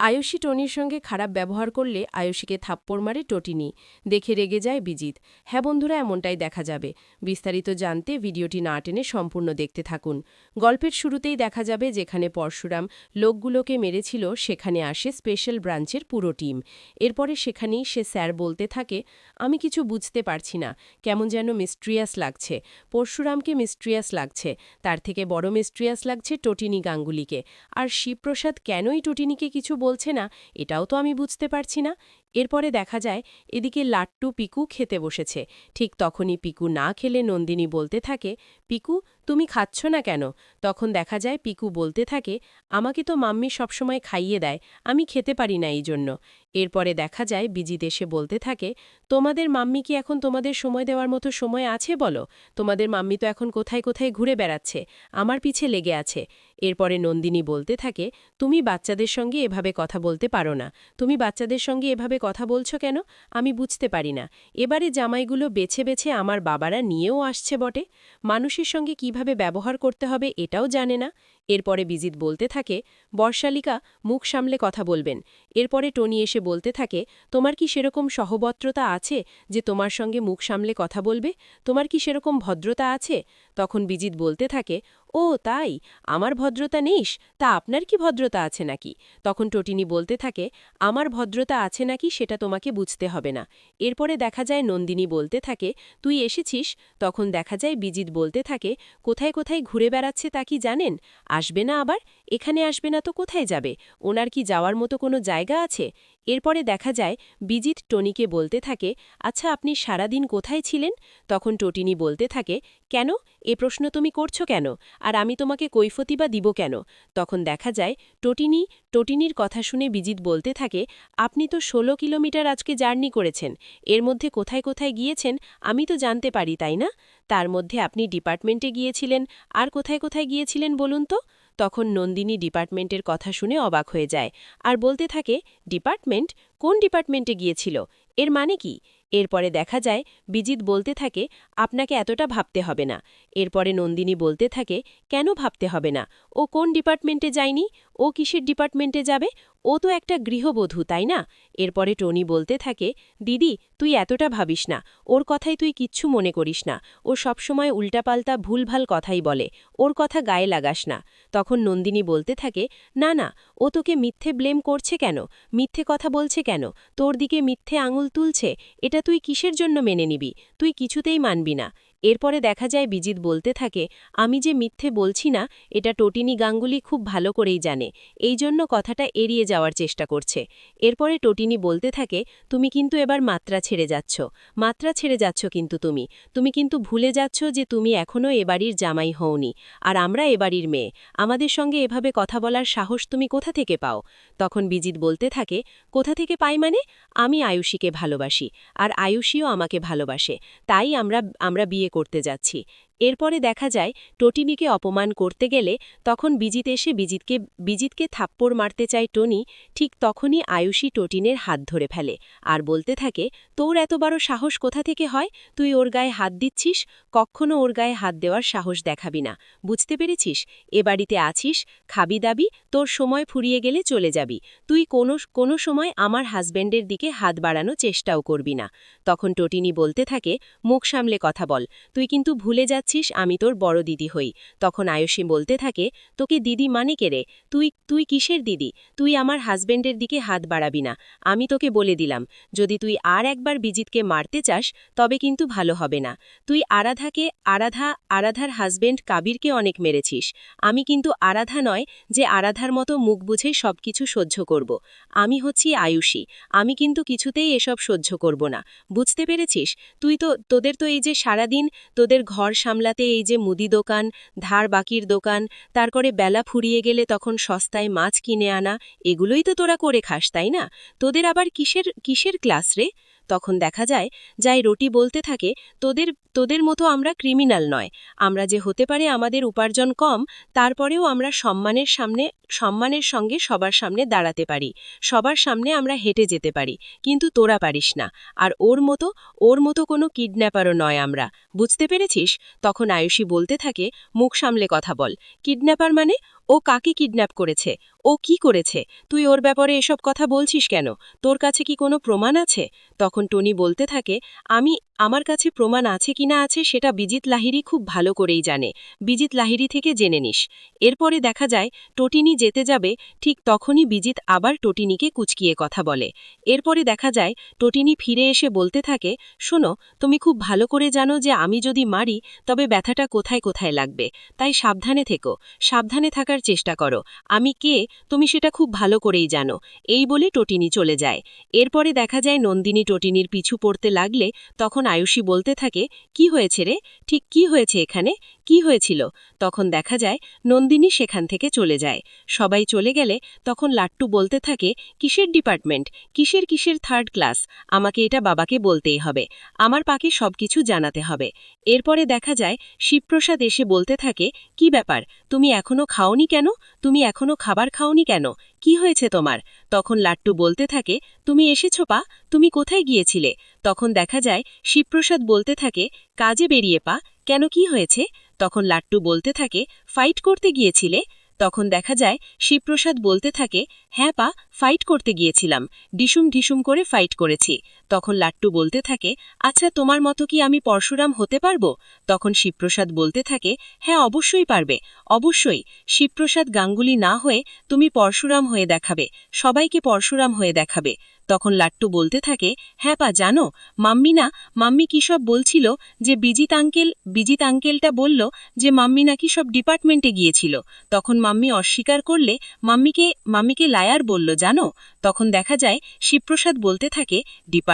আয়ুষী টনির সঙ্গে খারাপ ব্যবহার করলে আয়ুষীকে থাপ্পড় মারে টটিনি। দেখে রেগে যায় বিজিত হ্যাঁ বন্ধুরা, এমনটাই দেখা যাবে। বিস্তারিত জানতে ভিডিওটি না টেনে সম্পূর্ণ দেখতে থাকুন। গল্পের শুরুতেই দেখা যাবে যেখানে পরশুরাম লোকগুলোকে মেরেছিল, সেখানে আসে স্পেশাল ব্রাঞ্চের পুরো টিম। এরপরে সেখানেই সে স্যার বলতে থাকে, আমি কিছু বুঝতে পারছি না। কেমন যেন মিস্ট্রিয়াস লাগছে। পরশুরামকে মিস্ট্রিয়াস লাগছে। তার থেকে বড় মিস্ট্রিয়াস লাগছে টটিনি গাঙ্গুলিকে। আর শিবপ্রসাদ কেনই টটিনিকে কিছু বলছে না এটাও তো আমি বুঝতে পারছি না। এরপরে দেখা যায়, এদিকে লাট্টু পিকু খেতে বসেছে। ঠিক তখনই পিকু না খেলে নন্দিনী বলতে থাকে, পিকু, তুমি খাচ্ছ না কেন? তখন দেখা যায়, পিকু বলতে থাকে, আমাকে তো মাম্মি সবসময় খাইয়ে দেয়, আমি খেতে পারি না এই জন্য। এরপরে দেখা যায়, বিজিত এসে বলতে থাকে, তোমাদের মাম্মি কি এখন তোমাদের সময় দেওয়ার মতো সময় আছে বলো? তোমাদের মাম্মি তো এখন কোথায় কোথায় ঘুরে বেড়াচ্ছে, আমার পিছে লেগে আছে। এরপরে নন্দিনী বলতে থাকে, তুমি বাচ্চাদের সঙ্গে এভাবে কথা বলতে পারো না। তুমি বাচ্চাদের সঙ্গে এভাবে কথা বলছো কেন? আমি বুঝতে পারি না। এবারে জামাইগুলো বেছে বেছে আমার বাবারা নিয়েও আসছে বটে। মানুষের সঙ্গে কীভাবে ব্যবহার করতে হবে এটাও জানে না। এরপরে বিজিত বলতে থাকে, বর্ষালিকা, মুখ সামলে কথা বলবেন। এরপরে টনি এসে বলতে থাকে, তোমার কি সেরকম সহবত্রতা আছে যে তোমার সঙ্গে মুখ সামলে কথা বলবে? তোমার কি সেরকম ভদ্রতা আছে? তখন বিজিত বলতে থাকে, ও, তাই? আমার ভদ্রতা নেইস? তা আপনার কি ভদ্রতা আছে নাকি? তখন টটিনি বলতে থাকে, আমার ভদ্রতা আছে নাকি সেটা তোমাকে বুঝতে হবে না। এরপরে দেখা যায় নন্দিনী বলতে থাকে, তুই এসেছিস? তখন দেখা যায় বিজিত বলতে থাকে, কোথায় কোথায় ঘুরে বেড়াচ্ছে তা কি জানেন? আসবে না আবার এখানে আসবে না তো কোথায় যাবে? ওনার কি যাওয়ার মতো কোনো জায়গা আছে? এরপরে দেখা যায়, বিজিত টনিকে বলতে থাকে আচ্ছা আপনি সারাদিন কোথায় ছিলেন? তখন টটিনি বলতে থাকে, কেন? এ প্রশ্ন তুমি করছ কেন? আর আমি তোমাকে কৈফতি বা দিব কেন? তখন দেখা যায়, টটিনি, টটিনির কথা শুনে বিজিত বলতে থাকে, আপনি তো ১৬ কিলোমিটার আজকে জার্নি করেছেন, এর মধ্যে কোথায় কোথায় গিয়েছেন আমি তো জানতে পারি, তাই না? তার মধ্যে আপনি ডিপার্টমেন্টে গিয়েছিলেন, আর কোথায় কোথায় গিয়েছিলেন বলুন তো? তখন নন্দিনী ডিপার্টমেন্টের কথা শুনে অবাক হয়ে যায় আর বলতে থাকে, ডিপার্টমেন্ট? কোন ডিপার্টমেন্টে গিয়েছিল? এর মানে কি? এরপরে দেখা যায়, বিজিত বলতে থাকে, আপনাকে এতটা ভাবতে হবে না। এরপরে নন্দিনী বলতে থাকে, কেন ভাবতে হবে না? ও কোন ডিপার্টমেন্টে যায়নি? ও কিসের ডিপার্টমেন্টে যাবে? ও তো একটা গৃহবধূ, তাই না? এরপরে টনি বলতে থাকে, দিদি, তুই এতটা ভাবিস না। ওর কথাই তুই কিচ্ছু মনে করিস না। ও সবসময় উল্টাপাল্টা ভুলভাল কথাই বলে। ওর কথা গায়ে লাগাস না। তখন নন্দিনী বলতে থাকে, না না, ও তোকে মিথ্যে ব্লেম করছে কেন? মিথ্যে কথা বলছে কেন? তোর দিকে মিথ্যে আঙুল তুলছে? এটা তুই কিসের জন্য মেনে নিবি? তুই কিছুতেই মানবি না। এরপরে দেখা যায় বিজিত বলতে থাকে, আমি যে মিথ্যে বলছি না, এটা টোটিনি গাঙ্গুলি খুব ভালো করেই জানে। এই জন্য কথাটা এড়িয়ে যাওয়ার চেষ্টা করছে। এরপরে টোটিনি বলতে থাকে, তুমি কিন্তু এবার মাত্রা ছেড়ে যাচ্ছ। মাত্রা ছেড়ে যাচ্ছ কিন্তু তুমি। তুমি কিন্তু ভুলে যাচ্ছ যে তুমি এখনও এবাড়ির জামাই হওনি। আর আমরা এবাড়ির মেয়ে। আমাদের সঙ্গে এভাবে কথা বলার সাহস তুমি কোথা থেকে পাও? তখন বিজিত বলতে থাকে, কোথা থেকে পাই মানে? আমি আয়ুষীকে ভালোবাসি। আর আয়ুষীও আমাকে ভালোবাসে। তাই আমরা আমরা বিয়ে করতে যাচ্ছি। এরপরে দেখা যায়, টটিনিকে অপমান করতে গেলে তখন বিজিত এসে বিজিতকে বিজিতকে থাপ্পড় মারতে চায় টনি, ঠিক তখনই আয়ুষী টটিনের হাত ধরে ফেলে আর বলতে থাকে, তোর এত বড় সাহস কোথা থেকে হয়? তুই ওর গায়ে হাত দিচ্ছিস? কখনো ওর গায়ে হাত দেওয়ার সাহস দেখাবি না। বুঝতে পেরেছিস? এ বাড়িতে আছিস? খাবি দাবি? তোর সময় ফুরিয়ে গেলে চলে যাবি। তুই কোনো কোনো সময় আমার হাজব্যান্ডের দিকে হাত বাড়ানো চেষ্টাও করবি না। তখন টটিনি বলতে থাকে, মুখ সামলে কথা বল। তুই কিন্তু ভুলে যাচ্ছিস আমি তোর বড় দিদি হই। তখন আয়ুষী বলতে থাকে, তোকে দিদি মানে কেরে তুই তুই কিসের দিদি? তুই আমার হাজব্যান্ডের দিকে হাত বাড়াবি না। আমি তোকে বলে দিলাম, যদি তুই আর একবার বিজিতকে মারতে চাস, তবে কিন্তু ভালো হবে না। তুই আরাধাকে, আরাধা, আরাধার হাজব্যান্ড কাবিরকে অনেক মেরেছিস। আমি কিন্তু আরাধা নয় যে আরাধার মতো মুখ বুঝে সব কিছু সহ্য করব। আমি হচ্ছি আয়ুষী। আমি কিন্তু কিছুতেই এসব সহ্য করব না। বুঝতে পেরেছিস? তুই তো, তোদের তো এই যে সারাদিন তোদের ঘর সামলাতে এই যে মুদি দোকান, ধার বাকির দোকান, তারপরে বেলা ফুরিয়ে গেলে তখন সস্তায় মাছ কিনে আনা, এগুলোই তো তোরা করে খাস, তাই না? তোদের আবার কিসের কিসের ক্লাস রে? তখন দেখা যায়, যাই রটি বলতে থাকে, তোদের তোদের মতো আমরা ক্রিমিনাল নয়। আমরা যে হতে পারে আমাদের উপার্জন কম, তারপরেও আমরা সম্মানের সামনে, সম্মানের সঙ্গে সবার সামনে দাঁড়াতে পারি। সবার সামনে আমরা হেঁটে যেতে পারি, কিন্তু তোরা পারিস না। আর ওর মতো ওর মতো কোনো কিডন্যাপারও নয় আমরা। বুঝতে পেরেছিস? তখন আয়ুষী বলতে থাকে, মুখ সামলে কথা বল। কিডন্যাপার মানে ও কাকে কিডন্যাপ করেছে? ও কি করেছে? তুই ওর ব্যাপারে এসব কথা বলছিস কেন? তোর কাছে কি কোনো প্রমাণ আছে? তখন টনি বলতে থাকে, আমি আমার কাছে প্রমাণ আছে কি না আছে সেটা বিজিত লাহিরি খুব ভালো করেই জানে। বিজিত লাহিরি থেকে জেনে নিস। এরপরে দেখা যায়, টটিনি যেতে যাবে, ঠিক তখনই বিজিত আবার টটিনিকে কুচকিয়ে কথা বলে। এরপরে দেখা যায়, টটিনি ফিরে এসে বলতে থাকে, শোনো, তুমি খুব ভালো করে জানো যে আমি যদি মারি, তবে ব্যথাটা কোথায় কোথায় লাগবে। তাই সাবধানে থেকো, সাবধানে থাকার চেষ্টা করো। আমি কে, তুমি সেটা খুব ভালো করেই জানো। এই বলে টটিনি চলে যায়। এরপরে দেখা যায়, নন্দিনী টটিনির পিছু পড়তে লাগলে তখন আয়ুষী বলতে থাকে, কি হয়েছে রে? ঠিক কি হয়েছে এখানে? কি হয়েছিল? তখন দেখা যায়, নন্দিনী সেখান থেকে চলে যায়। সবাই চলে গেলে তখন লাট্টু বলতে থাকে, কিসের ডিপার্টমেন্ট? কিসের কিসের থার্ড ক্লাস? আমাকে এটা বাবাকে বলতেই হবে। আমার পাকে সবকিছু জানাতে হবে। এরপরে দেখা যায়, শিবপ্রসাদ এসে বলতে থাকে, কি ব্যাপার? তুমি এখনও খাওনি কেন? তুমি এখনও খাবার খাওনি কেন? কি হয়েছে তোমার? তখন লাট্টু বলতে থাকে, তুমি এসেছ পা, তুমি কোথায় গিয়েছিলে? তখন দেখা যায়, শিবপ্রসাদ বলতে থাকে, কাজে বেরিয়ে পা, কেন কি হয়েছে? তখন লাট্টু বলতে থাকে, ফাইট করতে গিয়েছিলে? তখন দেখা যায়, শিবপ্রসাদ বলতে থাকে হ্যাঁ পা, ফাইট করতে গিয়েছিলাম। ডিসুম ঢিসুম করে ফাইট করেছি। তখন লাট্টু বলতে থাকে আচ্ছা তোমার মতো কি আমি পরশুরাম হতে পারব? তখন শিবপ্রসাদ বলতে থাকে হ্যাঁ অবশ্যই পারবে, অবশ্যই। শিবপ্রসাদ গাঙ্গুলি না হয়ে তুমি পরশুরাম হয়ে দেখাবে, সবাইকে পরশুরাম হয়ে দেখাবে। তখন লাট্টু বলতে থাকে হ্যাঁ পা, জানো, মাম্মি না, মাম্মি কি সব বলছিল যে বিজিত আঙ্কেল, বিজিত আঙ্কেলটা বলল যে মাম্মি নাকি সব ডিপার্টমেন্টে গিয়েছিল? তখন মাম্মি অস্বীকার করলে, মাম্মিকে মাম্মিকে লায়ার বলল, জানো? তখন দেখা যায়, শিবপ্রসাদ বলতে থাকে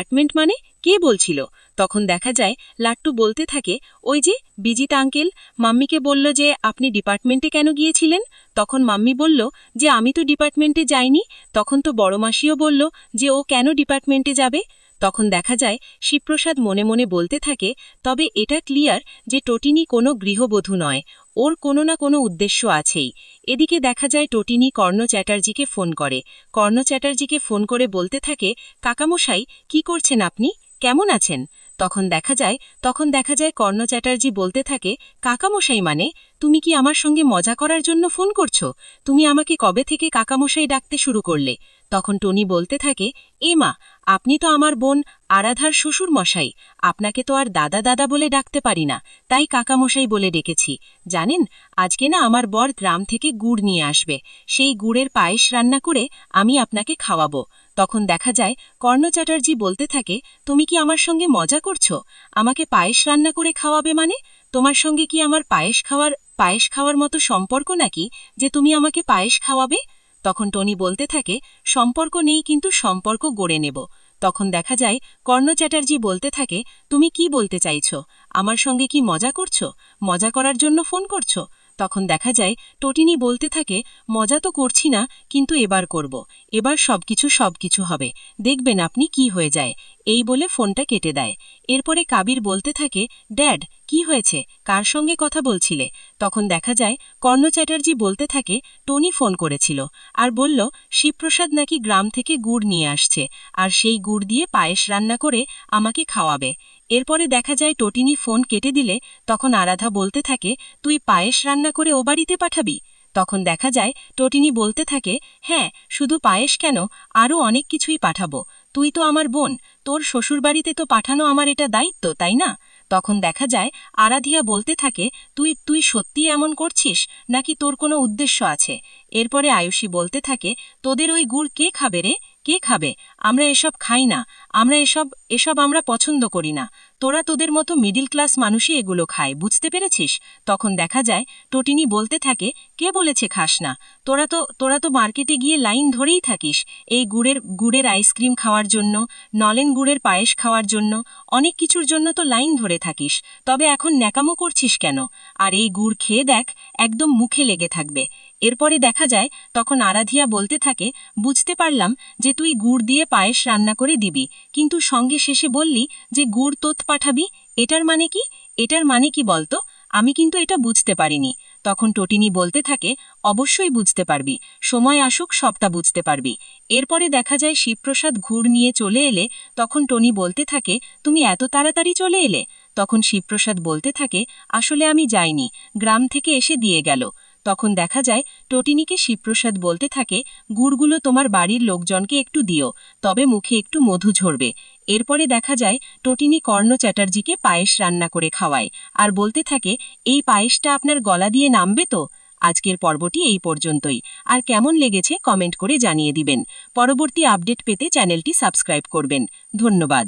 ডিপার্টমেন্ট মানে কে বলছিল? তখন দেখা যায়, লাট্টু বলতে থাকে, ওই যে, বিজিত আঙ্কেল, মাম্মিকে বলল যে আপনি ডিপার্টমেন্টে কেন গিয়েছিলেন? তখন মাম্মি বলল যে, আমি তো ডিপার্টমেন্টে যাইনি। তখন তো বড় মাসিও বলল যে, ও কেন ডিপার্টমেন্টে যাবে? তখন দেখা যায়, শিবপ্রসাদ মনে মনে বলতে থাকে, তবে এটা ক্লিয়ার যে, টটিনি কোনো গৃহবধূ নয়। ওর কোনো না কোনো উদ্দেশ্য আছেই। এদিকে দেখা যায় টটিনি কর্ণ চ্যাটার্জিকে ফোন করে। কর্ণ চ্যাটার্জিকে ফোন করে বলতে থাকে, কাকামশাই, কি করছেন আপনি? কেমন আছেন? তখন দেখা যায়, তখন দেখা যায় কর্ণ চ্যাটার্জি বলতে থাকে, কাকামশাই মানে তুমি কি আমার সঙ্গে মজা করার জন্য ফোন করছ? তুমি আমাকে কবে থেকে কাকামশাই ডাকতে শুরু করলে? তখন টনি বলতে থাকে, এ মা, আপনি তো আমার বোন আরাধার শ্বশুর মশাই আপনাকে তো আর দাদা দাদা বলে ডাকতে পারি না, তাই কাকামশাই বলে ডেকেছি। জানেন, আজকে না আমার বর গ্রাম থেকে গুড় নিয়ে আসবে, সেই গুড়ের পায়েস রান্না করে আমি আপনাকে খাওয়াবো। তখন দেখা যায়, কর্ণ চ্যাটার্জি বলতে থাকে, তুমি কি আমার সঙ্গে মজা করছ? আমাকে পায়েস রান্না করে খাওয়াবে মানে? তোমার সঙ্গে কি আমার পায়েস খাওয়ার পায়েস খাওয়ার মতো সম্পর্ক নাকি, যে তুমি আমাকে পায়েস খাওয়াবে? তখন টনি বলতে থাকে, সম্পর্ক নেই কিন্তু সম্পর্ক গড়ে নেব। তখন দেখা যায়, কর্ণ চ্যাটার্জি বলতে থাকে, তুমি কি বলতে চাইছ? আমার সঙ্গে কি মজা করছ? মজা করার জন্য ফোন করছ? তখন দেখা যায়, টটিনি বলতে থাকে, মজা তো করছি না, কিন্তু এবার করব। এবার সবকিছু সবকিছু হবে। দেখবেন আপনি কি হয়ে যায়। এই বলে ফোনটা কেটে দেয়। এরপরে কাবির বলতে থাকে, ড্যাড, কি হয়েছে? কার সঙ্গে কথা বলছিলে? তখন দেখা যায়, কর্ণ চ্যাটার্জি বলতে থাকে, টনি ফোন করেছিল। আর বলল, শিবপ্রসাদ নাকি গ্রাম থেকে গুড় নিয়ে আসছে, আর সেই গুড় দিয়ে পায়েস রান্না করে আমাকে খাওয়াবে। এরপরে দেখা যায় টটিনি ফোন কেটে দিলে তখন আরাধা বলতে থাকে, তুই পায়েস রান্না করে ও বাড়িতে পাঠাবি? তখন দেখা যায় টটিনি বলতে থাকে হ্যাঁ শুধু পায়েস কেন? আরও অনেক কিছুই পাঠাবো। তুই তো আমার বোন, তোর শ্বশুরবাড়িতে তো পাঠানো আমার এটা দায়িত্ব, তাই না? তখন দেখা যায় আরাধিয়া বলতে থাকে, তুই তুই সত্যি এমন করছিস? নাকি তোর কোনো উদ্দেশ্য আছে? এরপরে আয়ুষী বলতে থাকে, তোদের ওই গুড় কে খাবে রে? কে খাবে? আমরা এসব খাই না। আমরা এসব এসব আমরা পছন্দ করি না। তোরা তোদের মতো মিডিল ক্লাস মানুষই এগুলো খায়, বুঝতে পেরেছিস? তখন দেখা যায়, টটিনি বলতে থাকে, কে বলেছে খাস না? তোরা তো তোরা তো মার্কেটে গিয়ে লাইন ধরেই থাকিস। এই গুড়ের গুড়ের আইসক্রিম খাওয়ার জন্য, নলেন গুড়ের পায়েস খাওয়ার জন্য, অনেক কিছুর জন্য তো লাইন ধরে থাকিস। তবে এখন ন্যাকামো করছিস কেন? আর এই গুড় খেয়ে দেখ, একদম মুখে লেগে থাকবে। এরপরে দেখা যায়, তখন আরাধিয়া বলতে থাকে, বুঝতে পারলাম যে তুই গুড় দিয়ে পায়েস রান্না করে দিবি, কিন্তু সঙ্গে শেষে বললি যে গুড় তোত পাঠাবি, এটার মানে কি? এটার মানে কি বলতো? আমি কিন্তু এটা বুঝতে পারিনি। তখন টটিনি বলতে থাকে, অবশ্যই বুঝতে পারবি, সময় আসুক সবটা বুঝতে পারবি। এরপরে দেখা যায়, শিবপ্রসাদ ঘুর নিয়ে চলে এলে, তখন টনি বলতে থাকে, তুমি এত তাড়াতাড়ি চলে এলে? তখন শিবপ্রসাদ বলতে থাকে, আসলে আমি যাইনি, গ্রাম থেকে এসে দিয়ে গেল। তখন দেখা যায় টটিনিকে শিবপ্রসাদ বলতে থাকে, গুড়গুলো তোমার বাড়ির লোকজনকে একটু দিও, তবে মুখে একটু মধু ঝরবে। এরপরে দেখা যায় টটিনি কর্ণ চ্যাটার্জিকে পায়েস রান্না করে খাওয়ায় আর বলতে থাকে, এই পায়েসটা আপনার গলা দিয়ে নামবে তো? আজকের পর্বটি এই পর্যন্তই। আর কেমন লেগেছে কমেন্ট করে জানিয়ে দিবেন। পরবর্তী আপডেট পেতে চ্যানেলটি সাবস্ক্রাইব করবেন। ধন্যবাদ।